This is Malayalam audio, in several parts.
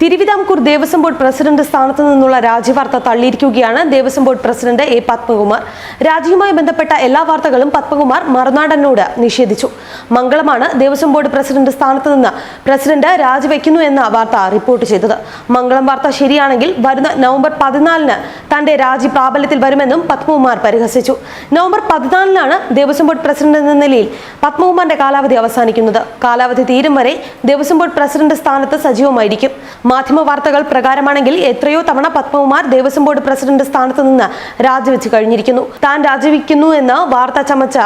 തിരുവിതാംകൂർ ദേവസ്വം ബോർഡ് പ്രസിഡന്റ് സ്ഥാനത്ത് നിന്നുള്ള രാജിവാർത്ത തള്ളിയിരിക്കുകയാണ് Devaswom board president A Padmakumar. രാജിയുമായി ബന്ധപ്പെട്ട എല്ലാ വാർത്തകളും പത്മകുമാർ മറുനാടനോട് നിഷേധിച്ചു. മംഗളമാണ് ദേവസ്വം ബോർഡ് പ്രസിഡന്റ് സ്ഥാനത്ത് നിന്ന് പ്രസിഡന്റ് രാജിവെക്കുന്നു എന്ന വാർത്ത റിപ്പോർട്ട് ചെയ്തത്. മംഗളം വാർത്ത ശരിയാണെങ്കിൽ വരുന്ന നവംബർ പതിനാലിന് തന്റെ രാജി പ്രാബല്യത്തിൽ വരുമെന്നും പത്മകുമാർ പരിഹസിച്ചു. നവംബർ പതിനാലിനാണ് ദേവസ്വം ബോർഡ് പ്രസിഡന്റ് എന്ന നിലയിൽ പത്മകുമാറിന്റെ കാലാവധി അവസാനിക്കുന്നത്. കാലാവധി തീരും വരെ ദേവസ്വം ബോർഡ് പ്രസിഡന്റ് സ്ഥാനത്ത് സജീവമായിരിക്കും. മാധ്യമ വാർത്തകൾ പ്രകാരമാണെങ്കിൽ എത്രയോ തവണ പത്മകുമാർ ദേവസ്വം ബോർഡ് പ്രസിഡന്റ് സ്ഥാനത്ത് നിന്ന് രാജിവെച്ച് കഴിഞ്ഞിരിക്കുന്നു. താൻ രാജിവെക്കുന്നു എന്ന് വാർത്ത ചമച്ച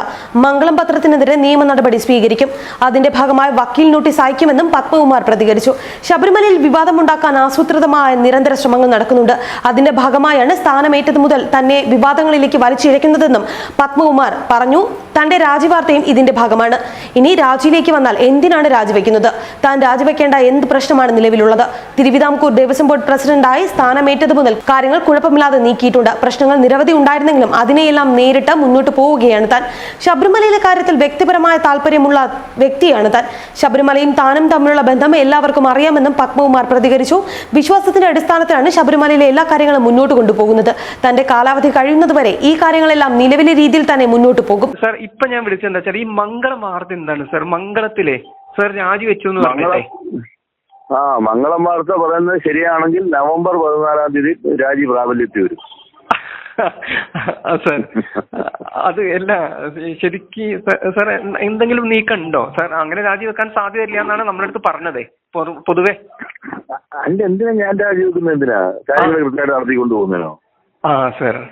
മംഗളം പത്രത്തിനെതിരെ നിയമ നടപടി സ്വീകരിക്കും. അതിന്റെ ഭാഗമായി വക്കീൽ നോട്ടീസ് അയക്കുമെന്നും പത്മകുമാർ പ്രതികരിച്ചു. ശബരിമലയിൽ വിവാദമുണ്ടാക്കാൻ ആസൂത്രിതമായ നിരന്തര ശ്രമങ്ങൾ നടക്കുന്നുണ്ട്. അതിന്റെ ഭാഗമായാണ് സ്ഥാനമേറ്റത് മുതൽ തന്നെ വിവാദങ്ങളിലേക്ക് വലിച്ചിഴക്കുന്നതെന്നും പത്മകുമാർ പറഞ്ഞു. തന്റെ രാജിവാർത്തയും ഇതിന്റെ ഭാഗമാണ്. ഇനി രാജിയിലേക്ക് വന്നാൽ എന്തിനാണ് രാജിവെക്കുന്നത്? താൻ രാജിവെക്കേണ്ട എന്ത് പ്രശ്നമാണ് നിലവിലുള്ളത്? തിരുവിതാംകൂർ ദേവസ്വം ബോർഡ് പ്രസിഡന്റായി സ്ഥാനമേറ്റത് മുതൽ കാര്യങ്ങൾ കുഴപ്പമില്ലാതെ നീക്കിയിട്ടുണ്ട്. പ്രശ്നങ്ങൾ നിരവധി ഉണ്ടായിരുന്നെങ്കിലും അതിനെയെല്ലാം നേരിട്ട് മുന്നോട്ട് പോവുകയാണ് താൻ. ശബരിമലയിലെ കാര്യത്തിൽ വ്യക്തിപരമായ താല്പര്യമുള്ള വ്യക്തിയാണ് താൻ. ശബരിമലയും താനും തമ്മിലുള്ള ബന്ധം എല്ലാവർക്കും അറിയാമെന്നും പത്മകുമാർ പ്രതികരിച്ചു. വിശ്വാസത്തിന്റെ അടിസ്ഥാനത്തിലാണ് ശബരിമലയിലെ എല്ലാ കാര്യങ്ങളും മുന്നോട്ട് കൊണ്ടുപോകുന്നത്. തന്റെ കാലാവധി കഴിയുന്നതുവരെ ഈ കാര്യങ്ങളെല്ലാം നിലവിലെ രീതിയിൽ തന്നെ മുന്നോട്ട് പോകും. സർ ഇപ്പൊ ഞാൻ വിളിച്ചത് എന്താ വെച്ചാൽ ഈ മംഗളം വാർത്ത എന്താണ് സർ? മംഗളത്തിലെ സാർ രാജിവെച്ചു എന്ന് പറഞ്ഞിട്ടേ ആ മംഗളം വാർത്ത പറയുന്നത് ശരിയാണെങ്കിൽ നവംബർ പതിനാലാം തീയതി രാജി പ്രാബല്യത്തിൽ വരും. സാർ. അത് അല്ല ശരിക്ക് സാർ എന്തെങ്കിലും നീക്കം ഉണ്ടോ സാർ അങ്ങനെ രാജിവെക്കാൻ സാധ്യതയില്ല എന്നാണ് നമ്മുടെ അടുത്ത് പറഞ്ഞതേ. പൊതു- പൊതുവെ. അതിന്റെ എന്തിനാ ഞാൻ രാജിവെക്കുന്നത് എന്തിനാ? കാര്യങ്ങൾ കൃത്യമായിട്ട് നടത്തിക്കൊണ്ട് പോകുന്നതിനോ? ആ സാർ.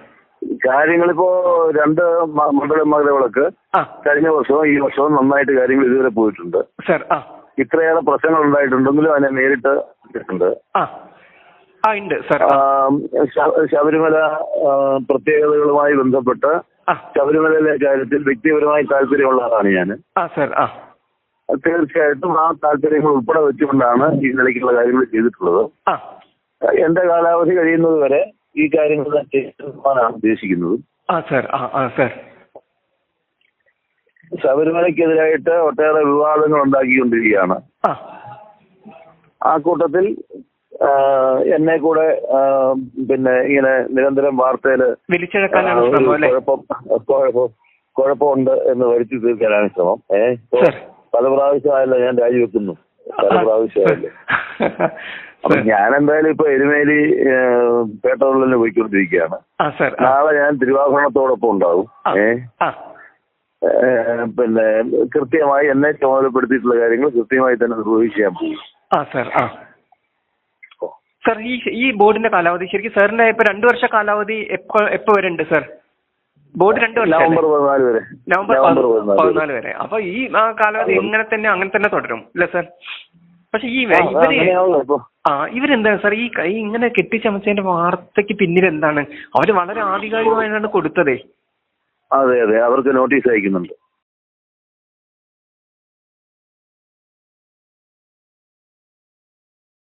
കാര്യങ്ങളിപ്പോ രണ്ട് മണ്ഡലം മണ്ഡല മകളൊക്കെ കഴിഞ്ഞ വർഷവും ഈ വർഷവും നന്നായിട്ട് കാര്യങ്ങൾ ഇതുവരെ പോയിട്ടുണ്ട്. സാർ ആ. ഇത്രയേറെ പ്രശ്നങ്ങൾ ഉണ്ടായിട്ടുണ്ടെങ്കിലും അതിനെ നേരിട്ട് കണ്ടിട്ടുണ്ട്. ആ. ആ ഉണ്ട് സാർ. ശബരിമല പ്രത്യേകതകളുമായി ബന്ധപ്പെട്ട് ശബരിമലയിലെ കാര്യത്തിൽ വ്യക്തിപരമായി താല്പര്യമുള്ള ആളാണ് ഞാൻ. ആ സാർ ആ. തീർച്ചയായിട്ടും ആ താല്പര്യങ്ങൾ ഉൾപ്പെടെ വെച്ചുകൊണ്ടാണ് ഈ നിലയ്ക്കുള്ള കാര്യങ്ങൾ ചെയ്തിട്ടുള്ളത്. ആ. എന്റെ കാലാവധി കഴിയുന്നത് വരെ ഈ കാര്യങ്ങൾ ചെയ്യാനാണ് ഉദ്ദേശിക്കുന്നത്. ആ സാർ ആ ആ സാർ. ശബരിമലയ്ക്കെതിരായിട്ട് ഒട്ടേറെ വിവാദങ്ങൾ ഉണ്ടാക്കിക്കൊണ്ടിരിക്കുകയാണ് ആ കൂട്ടത്തിൽ എന്നെ കൂടെ പിന്നെ ഇങ്ങനെ നിരന്തരം വാർത്തയിൽ കുഴപ്പമുണ്ട് എന്ന് വരുത്തി തീർക്കാനാണ് ശ്രമം. ഏഹ് സാർ പല പ്രാവശ്യമായല്ലോ ഞാൻ രാജിവെക്കുന്നു. പല പ്രാവശ്യമായല്ലോ അപ്പൊ ഞാൻ എന്തായാലും ഇപ്പൊ എരുമേലി പേട്ടതുള്ളിൽ പോയിക്കൊണ്ടിരിക്കുകയാണ്. നാളെ ഞാൻ തിരുവാഭരണത്തോടൊപ്പം ഉണ്ടാവും. ഏഹ് പിന്നെ കൃത്യമായി എന്നെ ചുമതലപ്പെടുത്തിയിട്ടുള്ള കാര്യങ്ങൾ കൃത്യമായി തന്നെ നിർവഹിച്ച് ചെയ്യാൻ പോകും. ആ സാർ ആ. സാർ ഈ ഈ ബോർഡിന്റെ കാലാവധി ശരിക്കും സാറിന്റെ ഇപ്പൊ രണ്ടു വർഷ കാലാവധി എപ്പോ എപ്പോ വരെ ഉണ്ട് സാർ? ബോർഡ് രണ്ടു വർഷം നവംബർ പതിനാല് വരെ. നവംബർ നവംബർ പതി- പതിനാല് വരെ. അപ്പൊ ഈ കാലാവധി ഇങ്ങനെ തന്നെ അങ്ങനെ തന്നെ തുടരും അല്ലേ സാർ? പക്ഷെ ഈ ഇവർ ആ ഇവരെന്താണ് സാർ ഈ കൈ ഇങ്ങനെ കെട്ടിച്ചമച്ചതിന്റെ വാർത്തയ്ക്ക് പിന്നിൽ എന്താണ് അവർ വളരെ ആധികാരികമായിട്ടാണ് കൊടുത്തതേ. അതെ അതെ. അവർക്ക് നോട്ടീസ് അയക്കുന്നുണ്ട്.